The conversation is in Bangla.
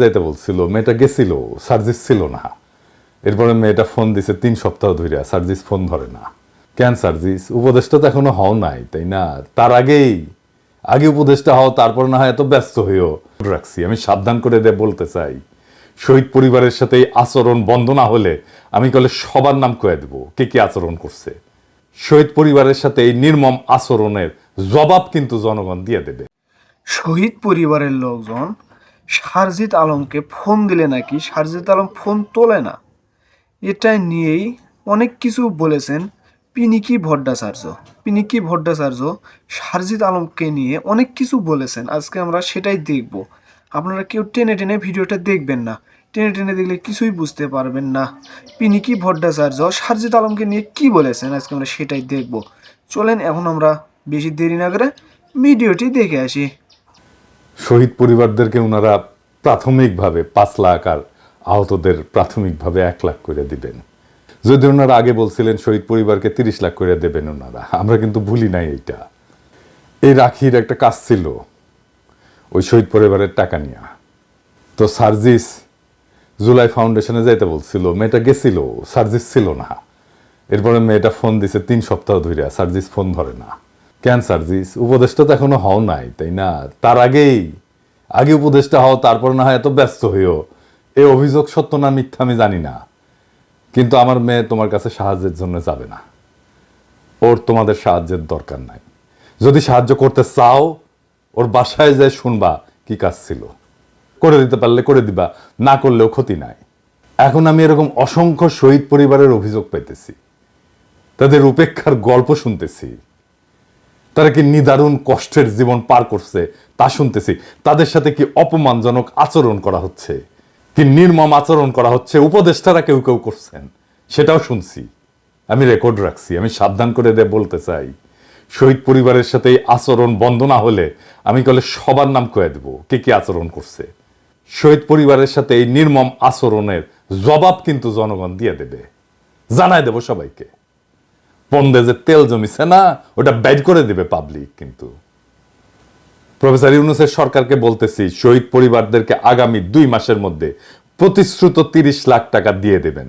যাইতে বলছিল, মেয়েটা গেছিল, সার্জিস ছিল না। এরপরে মেয়েটা ফোন দিছে তিন সপ্তাহ ধরে সার্জিস ফোন ধরে না। কেন সার্জিস? উপদেশটা তো এখনও হও নাই, তাই না? তার আগেই, আগে উপদেশটা হও, তারপর না হয় এত ব্যস্ত হইও। রাখছি, আমি সাবধান করে দে বলতে চাই। শহীদ পরিবারের সাথে আচরণ বন্ধ না হলে আমি কলে সবার নাম কয়ে দেব, কে কি আচরণ করছে। শহীদ পরিবারের সাথে এই নির্মম আচরণের জবাব কিন্তু জনগণ দিয়ে দেবে। শহীদ পরিবারের লোকজন সারজিৎ আলমকে ফোন দিলে নাকি সারজিৎ আলম ফোন তোলে না। এটা নিয়েই অনেক কিছু বলেছেন পিনিকি ভট্টাচার্য। পিনিকি ভট্টাচার্য সারজিৎ আলমকে নিয়ে অনেক কিছু বলেছেন। আজকে আমরা সেটাই দেখব। আপনারা কেউ টেনে টেনে ভিডিওটা দেখবেন না। টেনে টেনে দেখলে কিছুই বুঝতে পারবেন না। পিনিকি ভট্টাচার্য সারজিৎ আলমকে নিয়ে কি বলেছেন? আজকে আমরা সেটাই দেখব। চলেন, এখন আমরা বেশি দেরি না করে ভিডিওটি দেখে আসি। শহীদ পরিবারদেরকে ওনারা প্রাথমিকভাবে পাঁচ লাখ আর আহতদের প্রাথমিকভাবে এক লাখ করে দিবেন। যদি ওনারা আগে বলছিলেন শহীদ পরিবারকে তিরিশ লাখ করে দেবেন ওনারা, আমরা কিন্তু ভুলি নাই এইটা। এই রাখির একটা কাজ ছিল, ওই শহীদ পরিবারের টাকা নিয়ে। তো সার্জিস জুলাই ফাউন্ডেশনে যাইতে বলছিল, মেয়েটা গেছিল, সার্জিস ছিল না। এরপরে মেয়েটা ফোন দিছে তিন সপ্তাহ ধরে সার্জিস ফোন ধরে না। কেন সার্জিস উপদেশটা তো এখনও হও নাই, তাই না? তার আগেই, আগে উপদেশটা হও তারপর না হয় এত ব্যস্ত হইও। এই অভিযোগ সত্য না মিথ্যা আমি জানি না। কিন্তু আমার মেয়ে তোমার কাছে সাহায্যের জন্য যাবে না। ওর তোমাদের সাহায্যের দরকার নাই। যদি সাহায্য করতে চাও, ওর বাসায় যায় শুনবা কি কাজ ছিল। করে দিতে পারলে করে দিবা, না করলেও ক্ষতি নাই। এখন আমি এরকম অসংখ্য শহীদ পরিবারের অভিযোগ পাইতেছি। তাদের উপেক্ষার গল্প শুনতেছি। তারা কি নিদারুণ কষ্টের জীবন পার করছে, তা শুনতেছি। তাদের সাথে কি অপমানজনক আচরণ করা হচ্ছে? কি নির্মম আচরণ করা হচ্ছে? উপদেষ্টারা কেউ কেউ করছেন। সেটাও শুনছি। আমি রেকর্ড রাখছি, আমি সাবধান করে দে বলতে চাই। শহীদ পরিবারের সাথে এই আচরণ বন্ধ না হলে আমি কলে সবার নাম কয়ে দেব, কে কি আচরণ করছে। শহীদ পরিবারের সাথে এই নির্মম আচরণের জবাব কিন্তু জনগণ দিয়ে দেবে। জানাই দেব সবাইকে। পন্দে যে তেল জমিছে না, ওটা ব্যাড করে দেবে পাবলিক কিন্তু। প্রফেসর ইউনুসের সরকারকে বলতেছি, শহীদ পরিবারদেরকে আগামী দুই মাসের মধ্যে প্রতিশ্রুত তিরিশ লাখ টাকা দিয়ে দেবেন।